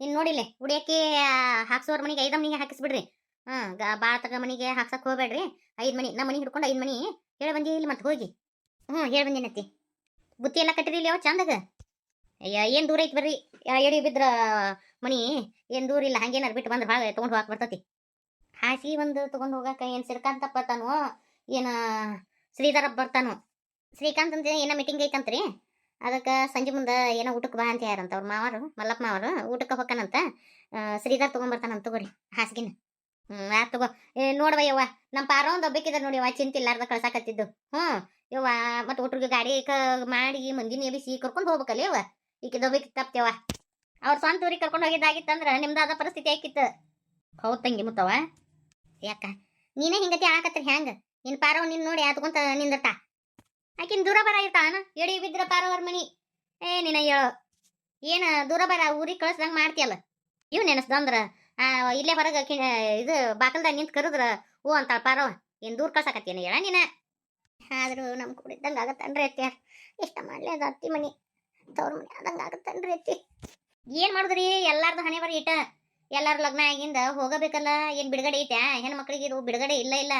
ಇನ್ ನೋಡಿಲ್ಲ ಉಡಿಯಕ್ಕೆ ಹಾಕ್ಸೋರ್ ಮನೆಗೆ ಐದ ಮನಿಗೆ ಹಾಕಿಸ್ಬಿಡ್ರಿ. ಹಾ ಬಾಳ ತಗ ಮನಿಗೆ ಹಾಕ್ಸಕ್ ಹೋಗ್ಬೇಡ್ರಿ. ಐದ್ ಮನಿ ನಮ್ಮ ಮನಿ ಹಿಡ್ಕೊಂಡು ಐದ್ ಮನಿ. ಹೇಳ ಬಂದಿ ಇಲ್ಲಿ ಮತ್ತೆ ಹೋಗಿ. ಹ್ಞೂ ಹೇಳ ಬಂದಿನತ್ತಿ ಬುತ್ತಿ ಎಲ್ಲ ಕಟ್ಟಿರಿ ಇಲ್ಲಿ ಯಾವ ಚಂದಾಗ? ಅಯ್ಯ, ಏನ್ ದೂರ ಐತಿ ಬರ್ರಿ. ಎಡಿ ಬಿದ್ರ ಮನಿ, ಏನ್ ದೂರ ಇಲ್ಲ, ಹಂಗೇನಾರ ಬಿಟ್ಟು ಬಂದ್ರೆ ಭಾಳ ತಗೊಂಡ್ ಹೋಗಕ್ಕೆ ಬರ್ತತಿ. ಹಾಸಿ ಒಂದು ತಗೊಂಡ್ ಹೋಗಕ್ಕೆ ಏನ್ ಶ್ರೀಕಾಂತ ಬರ್ತಾನೋ, ಏನ, ಶ್ರೀಧರ ಬರ್ತಾನೋ. ಶ್ರೀಕಾಂತ್ ಅಂತ ಏನೋ ಮೀಟಿಂಗ್ ಐತಂತ್ರಿ? ಅದಕ್ಕೆ ಸಂಜೆ ಮುಂದೆ ಏನೋ ಊಟಕ್ಕೆ ಬಾ ಅಂತ ಯಾರಂತ ಅವ್ರ ಮಾವರು, ಮಲ್ಲಪ್ಪ ಮಾವರು, ಊಟಕ್ಕೆ ಹೊಕ್ಕನಂತ ಶ್ರೀಧರ್ ತಗೊಂಬರ್ತಾನಂತ ತಗೋರಿ ಹಾಸಿಗಿನ. ಹ್ಞೂ ಯಾರು ತಗೋ. ಏ, ನೋಡವ ಯವ್ವ ನಮ್ಮ ಪಾರೋ ಒಂದು ಒಬ್ಬಕ್ಕಿದ್ರೆ ನೋಡಿ ಯವ್ವ, ಚಿಂತೆ ಇಲ್ಲಾರ್ದ ಕಳ್ಸಾಕತ್ತಿದ್ದು. ಹ್ಞೂ ಯವ್ವ, ಮತ್ತು ಒಟ್ರಿಗೆ ಗಾಡಿ ಕ ಮಾಡಿ ಮಂದಿನ ಎಬಿಸಿ ಕರ್ಕೊಂಡು ಹೋಗ್ಬೇಕಲ್ಲ ಯವ್ವ. ಈಕಿದ ಒಬ್ಬಕ್ಕೆ ತಪ್ತೇವ ಅವ್ರ ಸ್ವಂತ ಊರಿಗೆ ಕರ್ಕೊಂಡು ಹೋಗಿದ್ದಾಗಿತ್ತಂದ್ರ ನಿಮ್ದಾದ ಪರಿಸ್ಥಿತಿ ಆಕಿತ್ತು ಹೌದ್ ತಂಗಿ ಮುತ್ತವ ಯಾಕ? ನೀನೇ ಹಿಂಗತಿ ಆಕತ್ರಿ ಹ್ಯಾಂಗ? ನಿನ್ ಪಾರವ್ ನಿನ್ ನೋಡಿ ಆತ್ಕೊಂತ ನಿಂದಿರ್ತಾ. ಆಕಿನ್ ದೂರ ಬರ ಇರ್ತಾನ ಎಡಿ ಬಿದ್ರ ಪಾರವರ್ ಮನಿ. ಏ, ನಿನ್ನ ಹೇಳು. ಏನ ದೂರ ಬರ ಊರಿಗೆ ಕಳಿಸ್ದಂಗ ಮಾಡ್ತಿಯಲ್ಲ? ಇವ್ ನೆನಸ್ದಂದ್ರ ಇಲ್ಲೇ ಹೊರಗ ಇದು ಬಾಕಲ್ದಾಗ ನಿಂತ್ ಕರೆದ್ರ, ಹೂ ಅಂತಾಳ ಪಾರವ ಏನ್ ದೂರ ಕಳ್ಸಾಕತ್ತೇನ ಹೇಳ ನೀನ? ಆದ್ರೂ ನಮ್ ಕೂಡ ಇದ್ದಂಗ ಆಗತ್ತನ್ರಿ ಅತ್ತಿ. ಇಷ್ಟ ಮಾಡ್ಲಿ ಅದ ಅತ್ತಿ ಮನಿ. ತವ್ರ ಮನಿ ಆದಂಗ ಆಗತ್ತನ್ರಿ ಅತ್ತಿ. ಏನ್ ಮಾಡುದ್ರಿ? ಎಲ್ಲಾರ್ದು ಹಣೆ ಬರ ಇಟ್ಟ. ಎಲ್ಲಾರು ಲಗ್ನ ಆಗಿಂದ ಹೋಗಬೇಕಲ್ಲ? ಏನ್ ಬಿಡುಗಡೆ ಐತೆ ಹೆಣ್ಮಕ್ಳಿಗೆ ಇದು ಬಿಡುಗಡೆ ಇಲ್ಲ ಇಲ್ಲ.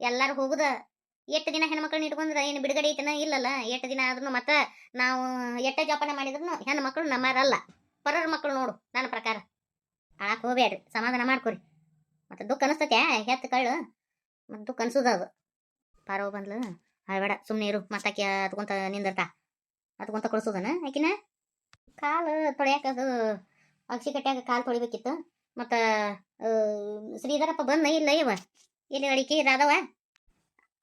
ಎಲ್ಲಾರು ಹೋಗುದ. ಎಷ್ಟು ದಿನ ಹೆಣ್ಮಕ್ಳನ್ನ ಇಟ್ಕೊಂಡ್ರೆ ಏನು ಬಿಡುಗಡೆ ಐತನ ಇಲ್ಲಲ್ಲ? ಎಷ್ಟು ದಿನ ಆದ್ರೂ ಮತ್ತೆ ನಾವು ಎಟ್ಟ ಜೋಪಾನ ಮಾಡಿದ್ರು ಹೆಣ್ಮಕ್ಳು ನಮ್ಮರಲ್ಲ ಪರರ ಮಕ್ಕಳು ನೋಡು ನನ್ನ ಪ್ರಕಾರ. ಆಕ್ ಹೋಗ್ಬೇಡ್ರಿ, ಸಮಾಧಾನ ಮಾಡ್ಕೊರಿ. ಮತ್ತೆ ದುಃಖ ಅನಿಸ್ತತೆ ಹೆತ್ತು ಕಳ್ಳು ಮತ್ತೆ ದುಃಖ ಅನ್ಸುದ ಅದು. ಪಾರ ಬಂದ್ಲು. ಅಳ್ಬೇಡ ಸುಮ್ಮನೆ ಇರು ಮತ್ತಾಕಿ ಅದ್ಕೊಂತ ನಿಂದಿರ್ತಾ. ಅದ್ಕೊಂತ ಕೊಡಿಸೋದನ ಆಕಿನ? ಕಾಲು ಅದು ಅಕ್ಷಿ ಕಟ್ಟ್ಯಾಗ ಕಾಲು ತೊಳಿಬೇಕಿತ್ತು. ಮತ್ತು ಶ್ರೀಧರಪ್ಪ ಬಂದ, ಇಲ್ಲ ಇವ. ಇಲ್ಲಿ ಅಡಿಕೆ ರಾಧವ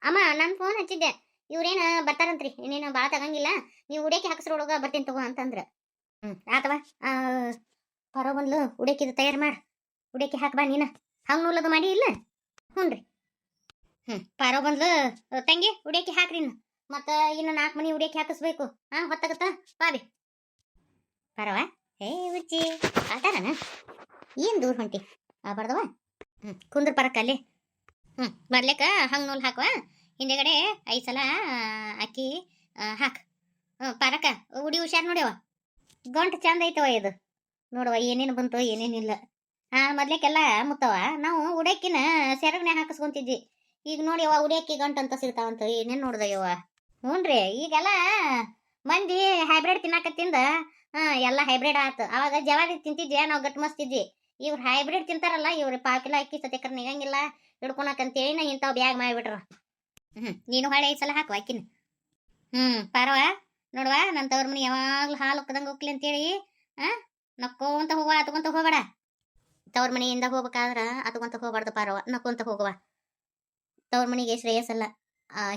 ಅಮ್ಮ, ನಾನು ಫೋನ್ ಹಚ್ಚಿದ್ದೆ. ಇವ್ರೇನು ಬರ್ತಾರಂತ್ರಿ, ಇನ್ನೇನು ಭಾಳ ತಗಂಗಿಲ್ಲ. ನೀವು ಉಡೇಕಿ ಹಾಕ್ಸ್ರೊಳಗ ಬರ್ತೀನಿ ತಗೋ ಅಂತಂದ್ರೆ. ಹ್ಞೂ ಆತವ. ಪರೋ ಬಂದ್ಲು ಉಡೇಕಿದು ತಯಾರು ಮಾಡಿ. ಉಡೇಕಿ ಹಾಕಬಾ ನೀನು. ಹಂಗೆ ನೂಲದು ಮಾಡಿ ಇಲ್ಲ? ಹ್ಞೂ ರೀ ಹ್ಞೂ ಪಾರೋ ಬಂದ್ಲು ತಂಗಿ ಉಡೇಕಿ ಹಾಕ್ರಿ ಮತ್ತು ಇನ್ನು ನಾಲ್ಕು ಮನೆ ಉಡೇಕಿ ಹಾಕಿಸ್ಬೇಕು. ಹಾಂ, ಹೊತ್ತಾಗತ್ತ? ಬಾಬಿ ಪರವಾ? ಏ ಉಜ್ಜಿ ಆತಾರನ ಏನು ದೂರ ಹೊಂಟಿ? ಆ, ಬರ್ದವ? ಹ್ಞೂ ಕುಂದ್ರ ಪರಕ್ಕ ಅಲ್ಲಿ. ಹ್ಞೂ ಬರ್ಲಿಕ್ಕೆ ಹಂಗೆ ನೂಲ್ ಹಾಕುವ? ಹಿಂದೆಗಡೆ ಐದು ಸಲ ಅಕ್ಕಿ ಹಾಕು. ಹ್ಞೂ ಪರಕ ಉಡಿ ಹುಷಾರು ನೋಡ್ಯವ ಗಂಟು ಚಂದ ಐತವ ಇದು. ನೋಡುವ, ಏನೇನು ಬಂತು ಏನೇನಿಲ್ಲ ಆ ಮೊದ್ಲಿಕ್ಕೆಲ್ಲ ಮುತ್ತವ ನಾವು ಉಡಕ್ಕಿನ ಸೆರಗನೆ ಹಾಕಿಸ್ಕೊಂತಿದ್ವಿ. ಈಗ ನೋಡಿ ಯವ್ವ ಉಡಿಯಕ್ಕಿ ಗಂಟು ಅಂತ ಸಿಗ್ತಾವಂತ. ಏನೇನು ನೋಡ್ದ ಯವ್ವ ಹ್ಞೂನ್ರಿ ಈಗೆಲ್ಲ ಮಂದಿ ಹೈಬ್ರಿಡ್ ತಿನ್ನಾಕತ್ತಿಂದ ಹಾಂ, ಎಲ್ಲ ಹೈಬ್ರಿಡ್ ಆತು. ಅವಾಗ ಜವಾರಿ ತಿಂತಿದ್ವಿ ನಾವು ಗಟ್ಟಿ ಮಸ್ತಿದ್ವಿ. ಇವ್ರು ಹೈಬ್ರಿಡ್ ತಿಂತಾರಲ್ಲ, ಇವ್ರು ಪಾಕಿಲ್ಲ ಅಕ್ಕಿ ಸತ್ಯಕರ್ ನಿಗಂಗಿಲ್ಲ. ಹಿಡ್ಕೊಳಕಂತೇಳಿ ನಾ ಇಂಥವ್ ಬ್ಯಾಗ್ ಮಾಡಿಬಿಟ್ರ ಹ್ಞೂ ನೀನು ಹೊಳೆ ಐದು ಸಲ ಹಾಕುವ ಅಕ್ಕಿನ ಹ್ಞೂ ಪಾರವ ನೋಡುವ ನನ್ನ ತವ್ರ ಮನೆ ಯಾವಾಗ್ಲೂ ಹಾಲು ಉಕ್ಕದಂಗೆ ಹೋಗ್ಲಿ ಅಂತೇಳಿ ಆ ನಕ್ಕೋಂತ ಹೋಗುವ ಅತ್ಕೊಂತ ಹೋಗಬೇಡ. ತವ್ರ ಮನೆಯಿಂದ ಹೋಗ್ಬೇಕಾದ್ರ ಅತ್ಕೊಂತ ಹೋಗ್ಬಾರ್ದು ಪಾರವ ನಕ್ಕೊಂತ ಹೋಗುವ. ತವ್ರ ಮನೆಗೆ ಶ್ರೇಯಸ್ಸಲ್ಲ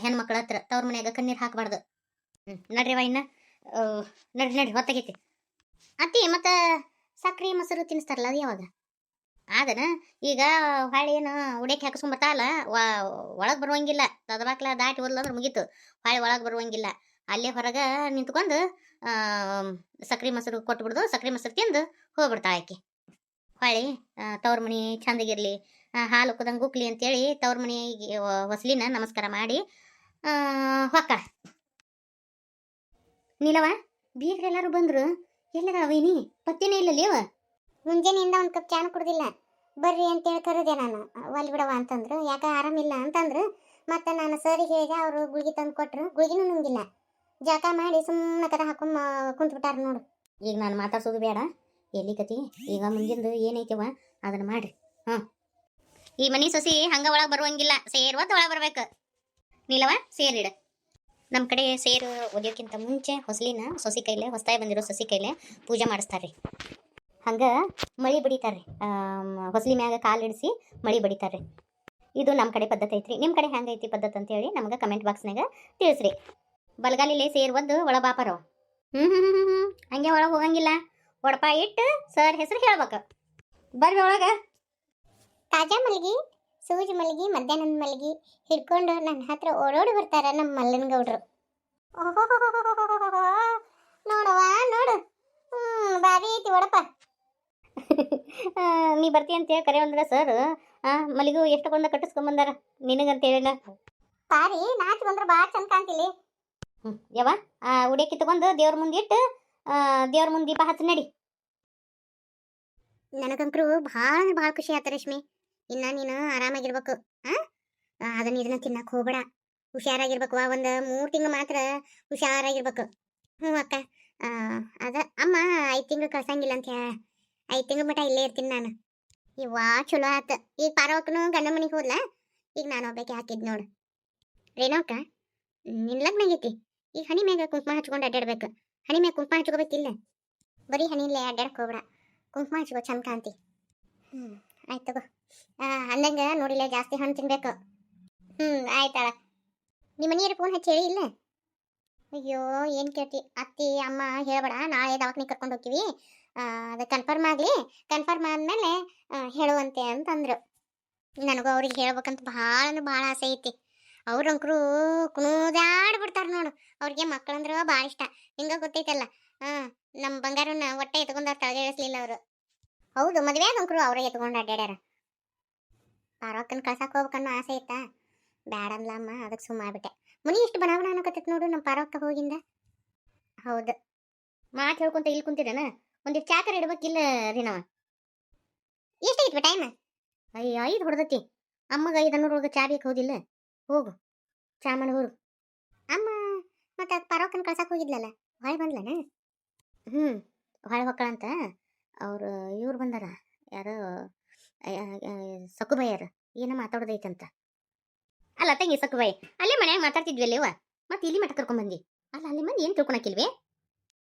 ಹೆಣ್ಮಕ್ಳ ಹತ್ರ ತವ್ರ ಮನೆಯಾಗ ಕಣ್ಣೀರು ಹಾಕಬಾರ್ದು. ಹ್ಞೂ ನಡ್ರಿವ ಇನ್ನ ನಡ್ರಿ ನಡ್ರಿ ಹೊತ್ತಾಗೈತಿ. ಅತ್ತಿ ಮತ್ತು ಸಕ್ಕರೆ ಮೊಸರು ತಿನ್ನಿಸ್ತಾರಲ್ಲ ಅದು ಯಾವಾಗ? ಅದನ ಈಗ ಹೊಳ್ಳಿ ಏನು ಉಡೇಕಿ ಹಾಕಿಸ್ಕೊಂಬರ್ತಾವಲ್ಲ ಒಳಗೆ ಬರುವಂಗಿಲ್ಲ. ತದಬಾಕ್ಲ ದಾಟಿ ಹೋದ್ಲಂದ್ರೆ ಮುಗೀತು. ಹೊಳ್ಳಿ ಒಳಗೆ ಬರುವಂಗಿಲ್ಲ. ಅಲ್ಲೇ ಹೊರಗೆ ನಿಂತ್ಕೊಂಡು ಸಕ್ರೆ ಮೊಸರು ಕೊಟ್ಬಿಡ್ದು, ಸಕ್ರೆ ಮೊಸರು ತಿಂದು ಹೋಗ್ಬಿಡ್ತಾಳೆ ಆಕೆ. ಹೊಳ್ಳಿ ತವ್ರ ಮನೆ ಚಂದಗಿರ್ಲಿ ಹಾಲು ಕುದಂಗೆ ಉಕ್ಲಿ ಅಂತೇಳಿ ತವ್ರ ಮನೆಗೆ ಹೊಸಲಿನ ನಮಸ್ಕಾರ ಮಾಡಿ ಹೊಕ್ಕ ನೀಲವ ಬೀಗ್ರೆಲ್ಲರೂ ಬಂದರು? ಎಲ್ಲದ ಅವೇನಿ ಪತ್ತಿನೇ ಇಲ್ಲ ಲೇವ ಮುಂಜಾನೆಯಿಂದ ಒಂದು ಕಪ್ ಚಾನ ಕುಡ್ದಿಲ್ಲ. ಬರ್ರಿ ಅಂತೇಳಿ ಕರೆದೆ ನಾನು. ಒಲ್ ಬಿಡವ ಅಂತಂದ್ರು. ಯಾಕೆ ಆರಾಮಿಲ್ಲ ಅಂತಂದ್ರು. ಮತ್ತೆ ನಾನು ಸರಿಗೆ ಹೇಗೆ ಅವರು ಗುಳಿಗೆ ತಂದು ಕೊಟ್ರು. ಗುಳಿಗೆನೂ ನುಂಗಿಲ್ಲ. ಜಳಕ ಮಾಡಿ ಸುಮ್ಮನೆ ಕದ ಹಾಕೊಂಡ್ ಕುಂತ್ಬಿಟ್ಟಾರ ನೋಡು. ಈಗ ನಾನು ಮಾತಾಡ್ಸೋದು ಬೇಡ. ಎಲ್ಲಿ ಕತಿ? ಈಗ ಮುಂದಿಂದು ಏನೈತಿವ? ಅದನ್ನ ಮಾಡ್ರಿ. ಹ್ಞೂ ಈ ಮನಿ ಸೊಸಿ ಹಂಗೆ ಒಳಗೆ ಬರುವಂಗಿಲ್ಲ. ಸೇರ್ವತ್ತು ಒಳಗೆ ಬರ್ಬೇಕು. ನೀಲವ ಸೇರಿಡ ನಮ್ಮ ಕಡೆ ಸೇರು ಒದಿಯೋಕ್ಕಿಂತ ಮುಂಚೆ ಹೊಸಲಿನ ಸೊಸಿ ಕೈಲೆ ಹೊಸದಾಗಿ ಬಂದಿರೋ ಸೊಸಿ ಕೈಲೆ ಪೂಜೆ ಮಾಡಿಸ್ತಾರೆ ಹಂಗ ಮಳಿ ಬಡಿತಾರೆ ಹೊಸಲಿ ಮ್ಯಾಗ ಕಾಲು ಇಡಿಸಿ ಮಳಿ ಬಡಿತಾರೆ ಇದು ನಮ್ಮ ಕಡೆ ಪದ್ಧತಿ ಐತ್ರಿ. ನಿಮ್ಮ ಕಡೆ ಹೆಂಗೆ ಐತಿ ಪದ್ಧತಿ ಅಂತೇಳಿ ನಮ್ಗೆ ಕಮೆಂಟ್ ಬಾಕ್ಸ್ನಾಗ ತಿಳಿಸ್ರಿ. ಬಲಗಾಲಿಲೆ ಸೇರ್ ಒದ್ದು ಒಳಬಾಪರವ ಹ್ಞೂ ಹ್ಞೂ ಹ್ಞೂ ಹ್ಞೂ ಹಂಗೆ ಒಳಗೆ ಹೋಗಂಗಿಲ್ಲ. ಒಡಪ ಇಟ್ಟು ಸರ್ ಹೆಸರು ಹೇಳ್ಬೇಕು. ಬರ್ರಿ ಒಳಗೆ. ತಾಜಾ ಮಲ್ಗಿ ಸೂಜಿ ಮಲ್ಗಿ ಮಧ್ಯಾಹ್ನದ ಮಲ್ಗಿ ಹಿಡ್ಕೊಂಡು ನನ್ನ ಹತ್ರ ಓಡೋಡಿ ಬರ್ತಾರ ನಮ್ಮ ಮಲ್ಲನ ಗೌಡ್ರು. ನೋಡವ್ವ ನೋಡು ಹ್ಞೂ ಭಾರಿ ಐತಿ ಒಡಪ ಆ, ನೀ ಬರ್ತಿ ಅಂತೇಳಿ ಕರೆ ಅಂದ್ರೆ ಸರ್ ಮಲ್ಲಿಗೂ ಎಷ್ಟು ಕೊಂದ ಕಟ್ಟಿಸ್ಕೊಂಬಂದಾರ ನಿನಗಂತ ಹೇಳಣ ಪಾರಿ ನಾಚ್ ಬಂದ್ರೆ ಭಾಳ ಚಂದ ಕಾಣ್ತಿಲಿ ಆ ಉಡೇಕಿ ತಗೊಂಡು ದೇವ್ರ ಮುಂದೆ ಇಟ್ಟು ದೇವ್ರ ಮುಂದೆ ದೀಪ ಹಚ್ಚಿ ನಡಿ. ನನಗಂಕರು ಭಾಳ ಭಾಳ ಖುಷಿ ಆತ ರಶ್ಮಿ. ಇನ್ನ ನೀನು ಆರಾಮಾಗಿರ್ಬೇಕು ಅದನ್ನ ಇದನ್ನ ತಿನ್ನಕ್ಕೆ ಹೋಗ್ಬೇಡ. ಹುಷಾರಾಗಿರ್ಬೇಕು ಒಂದು ಮೂರು ತಿಂಗಳು ಮಾತ್ರ ಹುಷಾರಾಗಿರ್ಬೇಕು. ಹ್ಞೂ ಅಕ್ಕ. ಅದ ಅಮ್ಮ ಐದು ತಿಂಗಳು ಕಳ್ಸಂಗಿಲ್ಲ ಅಂತ ಹೇಳ. ಐದ್ ತಿಂಗಳ ಮಟ್ಟ ಇಲ್ಲೇ ಇರ್ತೀನಿ ನಾನು. ಇವ ಚಲೋ ಆತ. ಈಗ ಪಾರವಕ್ಕನು ಗಂಡ ಮನೆಗೆ ಹೋದ್ಲ? ಈಗ ನಾನು ಒಬ್ಬಾಕಿ ಹಾಕಿದ್ ನೋಡು. ರೇಣೋಕ ನಿನ್ ಲಗ್ನ ಆಗೈತಿ? ಈಗ ಹನಿ ಮ್ಯಾಗ ಕುಂಕುಮ ಹಚ್ಕೊಂಡು ಅಡ್ಡಾಡ್ಬೇಕು ಹನಿ ಮ್ಯಾಗ ಕುಂಕುಮ ಹಚ್ಕೋಬೇಕಿಲ್ಲ ಬರೀ ಹನಿಲೇ ಅಡ್ಡಾಡಕ್ ಹೋಗ್ಬೇಡ. ಕುಂಕುಮ ಹಚ್ಕೋ ಚಂದ ಕಾಂತಿ ಹ್ಞೂ ಆಯ್ತು ತಗೋ. ನೋಡಿಲ್ಲ ಜಾಸ್ತಿ ಹಣ್ಣು ತಿನ್ಬೇಕು. ಹ್ಞೂ ಆಯ್ತಾಳ ನಿಮ್ಮ ಮನೆಯವ್ರ ಫೋನ್ ಹಚ್ಚಿ ಹೇಳಿ ಇಲ್ಲ? ಅಯ್ಯೋ, ಏನು ಕೇಳ್ತಿ? ಅತ್ತಿ, ಅಮ್ಮ ಹೇಳ್ಬೇಡ. ನಾಳೆ ದವಾಖಾನೆ ಕರ್ಕೊಂಡು ಹೋಗ್ತೀವಿ. ಅದು ಕನ್ಫರ್ಮ್ ಆಗಲಿ ಕನ್ಫರ್ಮ್ ಆದಮೇಲೆ ಹೇಳುವಂತೆ ಅಂತಂದರು. ನನಗೂ ಅವ್ರಿಗೆ ಹೇಳ್ಬೇಕಂತ ಭಾಳ ಅಂದ್ರೆ ಭಾಳ ಆಸೆ ಐತಿ. ಅವ್ರಂಕರು ಕುಣುದಾಡ್ಬಿಡ್ತಾರೆ ನೋಡು. ಅವ್ರಿಗೆ ಮಕ್ಕಳಂದ್ರೆ ಭಾಳ ಇಷ್ಟ. ಹಿಂಗೆ ಗೊತ್ತೈತಲ್ಲ ಹಾಂ ನಮ್ಮ ಬಂಗಾರನ ಹೊಟ್ಟೆ ಎತ್ಕೊಂಡವ್ರು ತಳಗೆ ಇಳಿಸ್ಲಿಲ್ಲ ಅವರು. ಹೌದು, ಮದುವೆ ಅಂಕ್ರು ಅವರೇ ಎತ್ಕೊಂಡು ಅಡ್ಡಾಡ್ಯಾರ ಪಾರಕ್ಕನ ಕಳ್ಸಕ್ಕೆ ಹೋಗ್ಬೇಕನ್ನೋ ಆಸೆ ಐತಾ ಬ್ಯಾಡಲ್ಲ ಅಮ್ಮ ಅದಕ್ಕೆ ಸುಮ್ಮ ಆಗ್ಬಿಟ್ಟೆ. ಮುನಿ ಇಷ್ಟು ಬಣಾವಣ ಅನ್ನೋಕತ್ತೈತೆ ನೋಡು ನಮ್ಮ ಪಾರಕ್ಕ ಹೋಗಿಂದ ಹೌದು. ಮಾತು ಹೇಳ್ಕೊಂತ ಇಲ್ಲಿ ಕುಂತಿದ್ದೇನ? ಒಂದಿಷ್ಟು ಚಾಕರ್ ಇಡ್ಬೇಕಿಲ್ಲ ರೀ ನಾವ. ಎಷ್ಟಾಗಿತ್ತು ಟೈಮ್ ಅಯ್ಯ, ಐದು ಹೊಡೆದತಿ. ಅಮ್ಮಗೆ ಐದು ಅನ್ನೂರೊಳಗೆ ಚಾ ಬೇಕು ಹೌದಿಲ್ಲ. ಹೋಗು. ಚಾ ಮಾಡಿ ಹೋರು ಅಮ್ಮ, ಮತ್ತೆ ಪರೋಕನ್ ಕಳ್ಸಕ್ಕೆ ಹೋಗಿದ್ಲಲ್ಲ? ಹೊಳೆ ಬಂದ್ಲನ? ಹ್ಞೂ ಹೊಳೆ ಹೊಕ್ಕಳಂತ. ಅವರು, ಇವ್ರು ಬಂದಾರ. ಯಾರು ಸಕುಬಯ್ಯರು ಏನೋ ಮಾತಾಡೋದೈತಂತ. ಅಲ್ಲ, ತಂಗಿ ಸಕುಬಾಯಿ, ಅಲ್ಲೇ ಮನ್ಯಾಗ ಮಾತಾಡ್ತಿದ್ವಿ ಅಲ್ಲೇವ ಮತ್ತೆ ಇಲ್ಲಿ ಮಠ ಕರ್ಕೊಂಡ್ಬಂದಿ ಅಲ್ಲ, ಅಲ್ಲಿ ಮಂದಿ ಏನು ತಿಳ್ಕೊಳಕಿಲ್ವೇ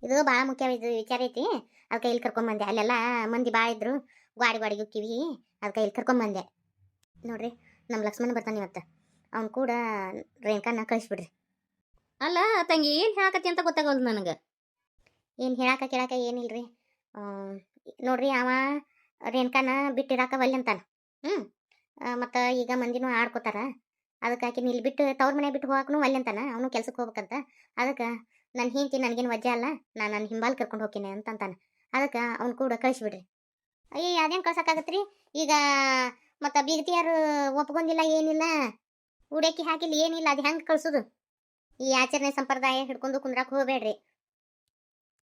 ಇದು ಭಾಳ ಮುಖ್ಯವಾದ ವಿಚಾರ ಐತಿ. ಅದಕ್ಕೆ ಇಲ್ಲಿ ಕರ್ಕೊಂಬಂದೆ ಅಲ್ಲೆಲ್ಲ ಮಂದಿ ಭಾಳ ಇದ್ರು. ಗಾಡಿ ಗಾಡಿಗೆ ಹೋಕ್ಕಿವಿ. ಅದಕ್ಕೆ ಇಲ್ಲಿ ಕರ್ಕೊಂಬಂದೆ ನೋಡ್ರಿ ನಮ್ಮ ಲಕ್ಷ್ಮಣ ಬರ್ತಾನೆ ಇವತ್ತು. ಅವ್ನು ಕೂಡ ರೇಣುಕನ್ನ ಕಳಿಸ್ಬಿಡ್ರಿ. ಅಲ್ಲ ತಂಗಿ ಏನು ಹೇಳಕತ್ತಿ ಅಂತ ಗೊತ್ತಾಗಲ್ದು ನನಗೆ. ಏನು ಹೇಳಕ ಕೇಳಕ ಏನಿಲ್ರಿ ನೋಡ್ರಿ ಅವ ರೇಣುಕಾನ ಬಿಟ್ಟಿರಾಕ ಒಲ್ಲೆ ಅಂತಾನ ಹ್ಞೂ ಮತ್ತು ಈಗ ಮಂದಿನೂ ಆಡ್ಕೋತಾರ. ಅದಕ್ಕೆ ಆಕಿನ ಇಲ್ಲಿ ಬಿಟ್ಟು ತವ್ರ ಮನೆ ಬಿಟ್ಟು ಹೋಗಾಕನು ಒಲ್ಲೆ ಅಂತಾನ. ಅವನು ಕೆಲ್ಸಕ್ಕೆ ಹೋಗ್ಬೇಕಂತ. ಅದಕ್ಕೆ ನನ್ನ ಹೆಂಡತಿ ನನಗೇನು ವಜ್ಜೆ ಅಲ್ಲ ನಾನು ನನ್ನ ಹಿಂಬಾಲ್ ಕರ್ಕೊಂಡು ಹೋಗ್ತೀನಿ ಅಂತ ಅಂತಾನೆ ಅದಕ್ಕೆ ಅವ್ನು ಕೂಡ ಕಳಿಸ್ಬಿಡ್ರಿ. ಅಯ್ಯ ಅದೇನು ಕಳ್ಸಕ್ಕಾಗತ್ರಿ? ಈಗ ಮತ್ತು ಬೀಗತಿಯಾರು ಒಪ್ಕೊಂಡಿಲ್ಲ ಏನಿಲ್ಲ. ಉಡೇಕಿ ಹಾಕಿಲ್ಲ, ಏನಿಲ್ಲ, ಅದು ಹೆಂಗೆ ಕಳ್ಸೋದು? ಈ ಆಚರಣೆ ಸಂಪ್ರದಾಯ ಹಿಡ್ಕೊಂಡು ಕುಂದ್ರಾಕ್ ಹೋಗಬೇಡ್ರಿ.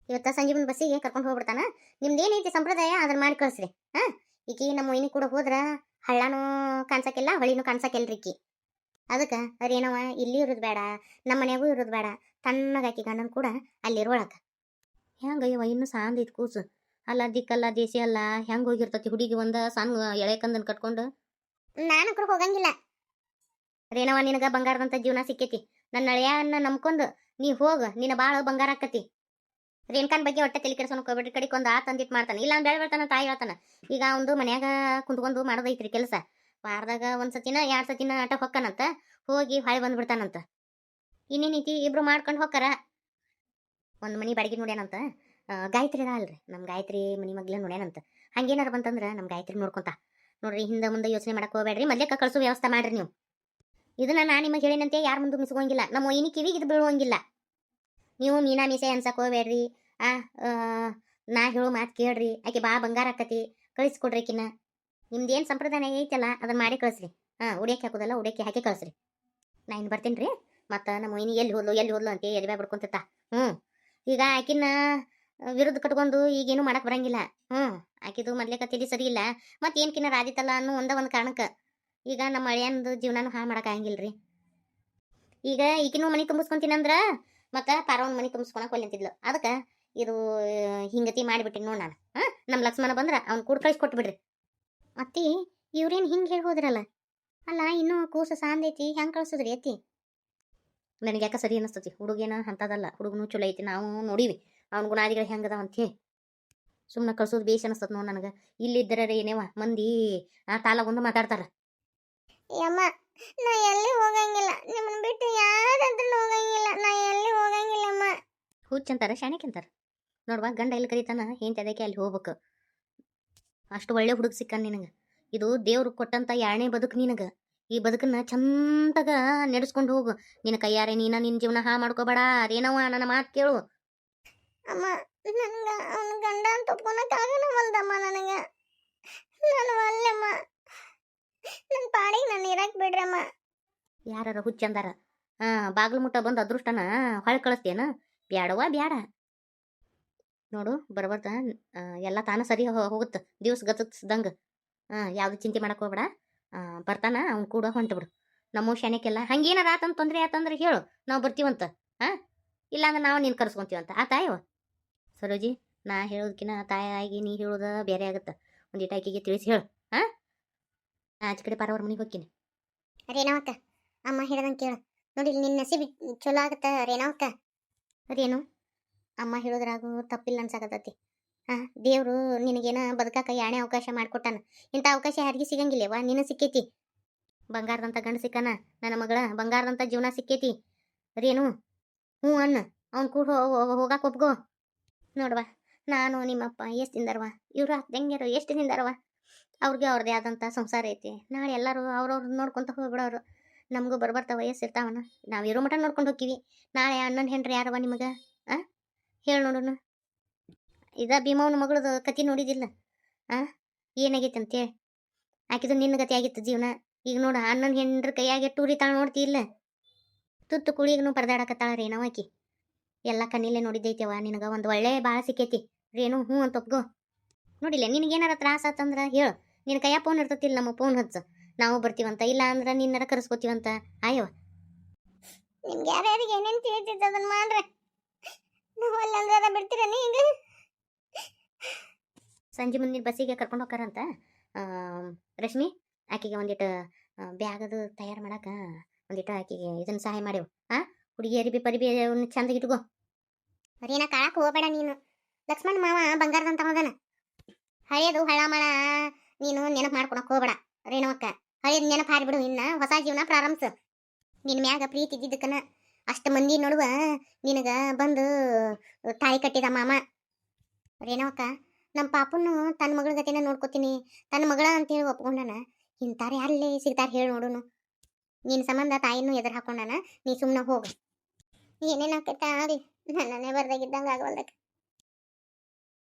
ಇವತ್ತ ಸಂಜೀವನ ಬಸ್ಸಿಗೆ ಕರ್ಕೊಂಡು ಹೋಗ್ಬಿಡ್ತಾನ. ನಿಮ್ದು ಏನೈತಿ ಸಂಪ್ರದಾಯ ಅದನ್ನ ಮಾಡಿ ಕಳಿಸ್ರಿ, ಹಾ? ಈಕಿ ನಮ್ಮ ಮೊಯ್ನಿ ಕೂಡ ಹೋದ್ರ ಹಳ್ಳನೂ ಕಾಣ್ಸಕ್ಕಿಲ್ಲ, ಹೊಳಿನೂ ಕಾಣ್ಸಕ್ಕಿಲ್ರಿ ಈಕಿ. ಅದಕ್ಕೆ ಅದೇನವ ಇಲ್ಲಿ ಇರೋದು ಬೇಡ ನಮ್ಮ ಮನ್ಯಾಗು ಇರೋದು ಬೇಡ ತಣ್ಣಗಾಕಿ ಗಂಡನ ಕೂಡ ಅಲ್ಲಿರೋಳಕ ಹೆಂಗಯ್ಯವ ಇನ್ನೂ ಸಾಂದ್ ಐತಿ ಕೂಸು. ಅಲ್ಲ ದಿಕ್ಕಲ್ಲ, ದೇಸಿ ಅಲ್ಲ, ಹೆಂಗೆ ಹೋಗಿರ್ತತಿ ಹುಡುಗಿ ಒಂದ ಸಣ್ಣ ಎಳೆ ಕಂದನ್ ಕಟ್ಕೊಂಡು? ನಾನು ಕೂಡ ಹೋಗಂಗಿಲ್ಲ. ರೇನವ ನಿನಗ ಬಂಗಾರದಂತ ಜೀವನ ಸಿಕ್ಕೈತಿ. ನನ್ನ ಅಳಿಯನ್ನ ನಂಬ್ಕೊಂಡು ನೀ ಹೋಗ, ನಿನ್ನ ಬಾಳ ಬಂಗಾರ ಆಕತಿ. ರೇಣಕಾನ್ ಬಗ್ಗೆ ಹೊಟ್ಟೆ ತಲೆ ಕೆಡ್ಸೋನ್ ಹೋಗ್ಬಿಡ್ರಿ ಕಡಿಕ್ ಒಂದು ಆ ತಂದಿಟ್ ಮಾಡ್ತಾನೆ. ಇಲ್ಲ ಅಂದ್ರೆ ತಾಯಿ ಹೇಳ್ತಾನ. ಈಗ ಅವಂದು ಮನ್ಯಾಗ ಕುಂತ್ಕೊಂಡು ಮಾಡೋದೈತ್ರಿ ಕೆಲಸ. ವಾರದಾಗ ಒಂದ್ ಸತಿನ ಎರಡ್ ಸತಿನ ಆಟ ಹೊಕ್ಕನಂತ ಹೋಗಿ ಹೊಳೆ ಬಂದ್ಬಿಡ್ತಾನಂತ. ಇನ್ನೇನೈತಿ ಇಬ್ರು ಮಾಡ್ಕೊಂಡು ಹೊಕ್ಕಾರ? ಒಂದ್ ಮನಿ ಬಾಡಿಗೆ ನೋಡ್ಯಾನಂತ. ಗಾಯತ್ರಿ ಅದ ಅಲ್ರಿ. ನಮ್ ಗಾಯತ್ರಿ ಮನಿ ಮಗ್ಲ ನೋಡ್ಯಾನಂತ. ಹಂಗೇನಾರ ಬಂತಂದ್ರ ನಮ್ ಗಾಯತ್ರಿ ನೋಡ್ಕೊಂತ. ನೋಡ್ರಿ ಹಿಂದೆ ಮುಂದೆ ಯೋಚನೆ ಮಾಡಕ್ ಹೋಗ್ಬೇಡ್ರಿ ಮೊದ್ಲೇಕ ಕಳ್ಸೋ ವ್ಯವಸ್ಥೆ ಮಾಡ್ರಿ ನೀವು. ಇದನ್ನ ನಾ ನಿಮಗೆ ಹೇಳಿನಂತೆ ಯಾರ ಮುಂದೆ ಮಿಸ್ಕೊಂಗಿಲ್ಲ ನಮ್ಮ ಏನಿ ಕಿವಿಗೆ ಇದು ಬೀಳುವಂಗಿಲ್ಲ. ನೀವು ಮೀನಾ ಮೀಸೆ ಅನ್ಸಕ್ ಹೋಗ್ಬೇಡ್ರಿ ಆ ಆ, ನಾ ಹೇಳೋ ಮಾತು ಕೇಳ್ರಿ. ಆಕೆ ಬಾ ಬಂಗಾರ ಆಕತಿ. ಕಳಿಸ್ಕೊಡ್ರಿ ಆಕಿನ. ನಿಮ್ದೇನು ಸಂಪ್ರದಾಯ ಐತಲ್ಲ ಅದನ್ನ ಮಾಡಿ ಕಳಿಸ್ರಿ. ಹಾಂ ಉಡಿಯಕ್ಕೆ ಹಾಕೋದಲ್ಲ ಉಡಿಯಕ್ಕೆ ಹಾಕಿ ಕಳಿಸ್ರಿ. ನಾ ಇನ್ನು ಬರ್ತೀನಿ ರೀ ಮತ್ತು ನಮ್ಮ ಇನ್ನು ಎಲ್ಲಿ ಹೋದ್ಲು ಎಲ್ಲಿ ಹೋದ್ಲು ಅಂತ ಎದೆ ಬಿಡ್ಕೊಂತಿತ್ತ ಹ್ಞೂ ಈಗ ಆಕಿನ ವಿರುದ್ಧ ಕಟ್ಕೊಂಡು ಈಗೇನು ಮಾಡಕ್ಕೆ ಬರಂಗಿಲ್ಲ. ಹ್ಞೂ ಆಕಿದು ಮೊದ್ಲೇಕ ತಿಳಿ ಸರಿ ಇಲ್ಲ. ಮತ್ತು ಏನ್ಕಿನ ರಾಜಿತಲ್ಲ ಅನ್ನೋ ಒಂದ ಒಂದು ಕಾರಣಕ್ಕೆ ಈಗ ನಮ್ಮ ಹಳೆಯಂದು ಜೀವನನೂ ಹಾಳು ಮಾಡೋಕ್ಕಾಗಿಲ್ಲ ರೀ ಈಗ ಈಗಿನೂ ಮನೆ ತುಂಬಿಸ್ಕೊಂತೀನಂದ್ರ ಮತ್ತು ಪಾರವನ್ ಮನೆ ತುಂಬಿಸ್ಕೊಳಕ್ಕೆ ಒಲ್ಲೆಂತಿದ್ಲು ಅದಕ್ಕೆ ಇದು ಹಿಂಗತಿ ಮಾಡಿಬಿಟ್ಟಿನಿ ನೋಡಿ ನಾನು. ಹಾಂ ನಮ್ಮ ಲಕ್ಷ್ಮಣ ಬಂದ್ರೆ ಅವ್ನು ಕೂಡ ಕಳಿಸಿ ಕೊಟ್ಬಿಡ್ರಿ. ಅತ್ತಿ ಇವ್ರೇನು ಹಿಂಗೆ ಹೇಳಿ ಹೋದ್ರಲ್ಲ? ಅಲ್ಲ ಇನ್ನೂ ಕೂಸ ಸಾಂದೈತಿ ಹೆಂಗೆ ಕಳ್ಸುದ್ರಿ ಅತ್ತಿ? ನನಗೆ ಯಾಕೆ ಸರಿ ಅನಿಸ್ತತಿ ಹುಡುಗೇನ ಅಂತದಲ್ಲ ಹುಡುಗನು ಚಲೋ ಐತಿ ನಾವು ನೋಡಿವಿ. ಅವ್ನ ಗುಣಾದಿಗಳು ಹೆಂಗದಾವ ಅಂತ ಹೇಳಿ ಸುಮ್ಮನೆ ಕಳ್ಸೋದು ಬೇಷ್ ಅನಿಸ್ತದ ನೋಡಿ ನನಗೆ. ಇಲ್ಲಿದ್ದರ ಏನೇವ ಮಂದಿ ಆ ತಾಲಾಗೊಂದು ಮಾತಾಡ್ತಾರ. ಯಮ್ಮ ನಾ ಎಲ್ಲಿ ಹೋಗಂಗಿಲ್ಲ. ನಿಮ್ಮನ್ನ ಬಿಟ್ಟು ಯಾರಂದ್ರೂ ಹೋಗಂಗಿಲ್ಲ. ನಾ ಎಲ್ಲಿ ಹೋಗಂಗಿಲ್ಲಮ್ಮ. ಹುಚ್ಚಂತಾರ ಶಾಣೆಕಂತಾರ ನೋಡ್ವಾ ಗಂಡ ಎಲ್ಲಿ ಕರೀತಾನ ಹಿಂತದಕ್ಕೆ ಅಲ್ಲಿ ಹೋಗ್ಬೇಕು. ಅಷ್ಟು ಒಳ್ಳೆ ಹುಡುಗ ಸಿಕ್ಕ ನಿನಗೆ. ಇದು ದೇವ್ರು ಕೊಟ್ಟಂತ ಎರಡನೇ ಬದುಕು ನಿನಗೆ. ಈ ಬದುಕನ್ನ ಚಂದಾಗ ನಡೆಸ್ಕೊಂಡು ಹೋಗು. ನಿನ್ನ ಕೈಯಾರೆ ನೀನ ನಿನ್ನ ಜೀವನ ಹಾ ಮಾಡ್ಕೋಬೇಡ. ಅದೇನವ ನನ್ನ ಮಾತು ಕೇಳು. ಅಮ್ಮ ನನ್ಗ ಅವನ ಗಂಡ ಅಂತ ಒಪ್ಕೊಳಕ್ ನನಗೆ ನನಗ. ನಾನು ಅಲ್ಲಮ್ಮ ನನ್ನ ಪಾಡಿಗೆ ನಾನು ಇರಕ್ ಬಿಡ್ರಮ್ಮ. ಯಾರ ಹುಚ್ಚಂದಾರ ಹಾಂ ಬಾಗಿಲು ಮುಟ್ಟ ಬಂದು ಅದೃಷ್ಟನ ಹೊಳೆ ಕಳಿಸ್ತೇನ ಬ್ಯಾಡವಾ ಬ್ಯಾಡ. ನೋಡು ಬರ್ಬರ್ತ ಎಲ್ಲ ತಾನ ಸರಿ ಹೋಗುತ್ತೆ ದಿವ್ಸ ಗತಿಸ್ದಂಗೆ ಹಾಂ ಯಾವುದು ಚಿಂತೆ ಮಾಡಕ್ಕೆ ಹೋಗ್ಬೇಡ. ಬರ್ತಾನ ಅವ್ನು ಕೂಡ ಹೊಂಟ್ಬಿಡು ನಮ್ಮ ಶನಿಕೆಲ್ಲ ಹಂಗೇನಾರ ಆತಂತ ತೊಂದರೆ ಆತಂದ್ರೆ ಹೇಳು ನಾವು ಬರ್ತೀವಂತ ಹಾಂ ಇಲ್ಲಾಂದ್ರೆ ನಾವು ನೀನು ಕರ್ಸ್ಕೊಂತೀವಂತ ಆ ತಾಯವ ಸರೋಜಿ ನಾ ಹೇಳೋದಕ್ಕಿಂತ ತಾಯಾಗಿ ನೀ ಹೇಳೋದ ಬೇರೆ ಆಗುತ್ತೆ ಒಂದು ಆಕಿಗೆ ತಿಳಿಸಿ ಹೇಳು ಹಾಂ ಆಚೆ ಕಡೆ ಪಾರವ್ರ ಮನೆಗೆ ಹೋಗ್ತೀನಿ. ರೇಣವಕ್ಕ ಅಮ್ಮ ಹೇಳ್ದಂಗೆ ಕೇಳು ನೋಡಿ ನಿನ್ನ ನಸಿಬಿ ಚಲೋ ಆಗತ್ತ ರೇಣವಕ್ಕ ಅದೇನು? ಅಮ್ಮ ಹೇಳೋದ್ರಾಗೂ ತಪ್ಪಿಲ್ಲ ಅನ್ಸಾಕತ್ತೈತಿ. ಹಾಂ ದೇವರು ನಿನಗೇನ ಬದುಕಾಕ ಯಾಣೆ ಅವಕಾಶ ಮಾಡಿಕೊಟ್ಟಾನ. ಇಂಥ ಅವಕಾಶ ಯಾರಿಗೆ ಸಿಗಂಗಿಲ್ಲವ ನಿನ್ನ ಸಿಕ್ಕೈತಿ. ಬಂಗಾರದಂತ ಗಂಡು ಸಿಕ್ಕನ, ನನ್ನ ಮಗಳ ಬಂಗಾರದಂಥ ಜೀವನ ಸಿಕ್ಕೈತಿ. ರೇನು ಹ್ಞೂ ಅಣ್ಣ, ಅವ್ನು ಕೂಡ ಹೋಗಾಕ ಒಪ್ಗೋ ನೋಡ್ವಾ, ನಾನು ನಿಮ್ಮಪ್ಪ ಎಷ್ಟು ತಿಂದಾರವ ಇವ್ರು ಹೆಂಗ್ಯಾರು, ಎಷ್ಟು ತಿಂದಾರವ ಅವ್ರಿಗೆ ಅವ್ರದ್ದೇ ಆದಂಥ ಸಂಸಾರ ಐತಿ. ನಾಳೆ ಎಲ್ಲರೂ ಅವ್ರವ್ರು ನೋಡ್ಕೊತ ಹೋಗ್ಬಿಡೋರು. ನಮಗೂ ಬರ್ಬರ್ತಾ ವಯಸ್ಸು ಇರ್ತಾವನ. ನಾವು ಇರೋ ಮಟ ನೋಡ್ಕೊಂಡು ಹೋಗ್ತೀವಿ. ನಾಳೆ ಅಣ್ಣನ ಹೆಂಡ್ರಿ ಯಾರವ ನಿಮಗೆ? ಹೇಳಿ ನೋಡೋಣ. ಇದ ಭೀಮವನ ಮಗಳದು ಕತಿ ನೋಡಿದಿಲ್ಲ ಆ? ಏನಾಗೈತೆ ಅಂತೇಳಿ ಆಕಿದು ನಿನ್ನ ಗತಿ ಆಗಿತ್ತು ಜೀವನ. ಈಗ ನೋಡು, ಅಣ್ಣನ ಹೆಂಡ್ರ ಕೈಯಾಗೆ ಟೂರಿ ತಾಳ ನೋಡ್ತಿ ಇಲ್ಲ ತುತ್ತು ಕುಳಿಗೂ ಪರದಾಡಕತ್ತಾಳ ರೇಣವ ಆಕಿ. ಎಲ್ಲ ಕಣ್ಣಿಲ್ಲೇ ನೋಡಿದ್ದೈತೆವ ನಿನಗೆ ಒಂದು ಒಳ್ಳೆ ಭಾಳ ಸಿಕ್ಕೈತಿ. ರೇನು ಹ್ಞೂ ಅಂತ ಒಪ್ಗೋ ನೋಡಿಲ್ಲ, ನಿನಗೇನಾರ ತ್ರಾಸ ಆತಂದ್ರ ಹೇಳು. ನಿನ್ನ ಕೈಯ ಫೋನ್ ಇರ್ತತಿಲ್ಲ, ನಮ್ಮ ಫೋನ್ ಹಚ್ಚ. ನಾವು ಬರ್ತೀವಂತ, ಇಲ್ಲ ಅಂದ್ರೆ ನಿನ್ನರ ಕರೆಸ್ಕೋತೀವಂತ. ಆಯವ ನಿಮ್ಗೆ ಯಾರ್ಯಾರಿಗೆ ಏನೇನು ತಿಳಿತೈತೆ ಅದನ್ನ ಮಾಡ್ರೆ? ಅಲ್ಲಂದ್ರೆ ಅದ ಬಿಡ್ತೀರ ಹಿಂಗೆ? ಸಂಜೆ ಮುಂದಿನ ಬಸ್ಸಿಗೆ ಕರ್ಕೊಂಡು ಹೋಗ್ತಾರಂತ ರಶ್ಮಿ, ಆಕೆಗೆ ಒಂದಿಟ್ಟು ಬ್ಯಾಗದು ತಯಾರು ಮಾಡಕ ಒಂದಿಟ್ಟು ಆಕೆಗೆ ಇದನ್ನ ಸಹಾಯ ಮಾಡೇವು ಆ ಹುಡುಗಿ ಅರಿಬಿ ಪರಿಬಿ ಚಂದಗೆ ಇಟ್ಕೋ. ಮರೀನ ಕಾಳಕ್ಕೆ ಹೋಗಬೇಡ ನೀನು. ಲಕ್ಷ್ಮಣ ಮಾವ ಬಂಗಾರದಂತ ಮಗನ ಹಳೇದು ಹಳಮಳ ನೀನು ನೆನಪು ಮಾಡ್ಕೊಳಕ್ ಹೋಗಬೇಡ. ರೇಣುವಕ್ಕ, ಹಳೇದು ನೆನಪು ಹಾರಿಬಿಡು ಇನ್ನ, ಹೊಸ ಜೀವನ ಪ್ರಾರಂಭಿಸು. ನಿನ್ನ ಮ್ಯಾಗ ಪ್ರೀತಿ ಇದ್ದಿದ್ದಕ್ಕನ ಅಷ್ಟು ಮಂದಿ ನೋಡುವ ನಿನಗೆ ಬಂದು ತಾಯಿ ಕಟ್ಟಿದ ಮಾಮ. ರೇಣವಕ್ಕ ನಮ್ಮ ಪಾಪನು ತನ್ನ ಮಗಳ ಗತಿನ ನೋಡ್ಕೋತೀನಿ ತನ್ನ ಮಗಳ ಅಂತೇಳಿ ಒಪ್ಕೊಂಡಾನ. ಇಂತಾರೆ ಅಲ್ಲಿ ಸಿಗ್ತಾರೆ ಹೇಳಿ ನೋಡುನು. ನಿನ್ನ ಸಂಬಂಧ ತಾಯಿನೂ ಎದುರು ಹಾಕೊಂಡಾನ, ನೀ ಸುಮ್ಮನೆ ಹೋಗು. ಏನೇನಾಕೈತ ಆಗಲಿ ನನ್ನೇ ಬರ್ದಾಗಿದ್ದಂಗೆ ಆಗವಲ್ದಕ್ಕೆ.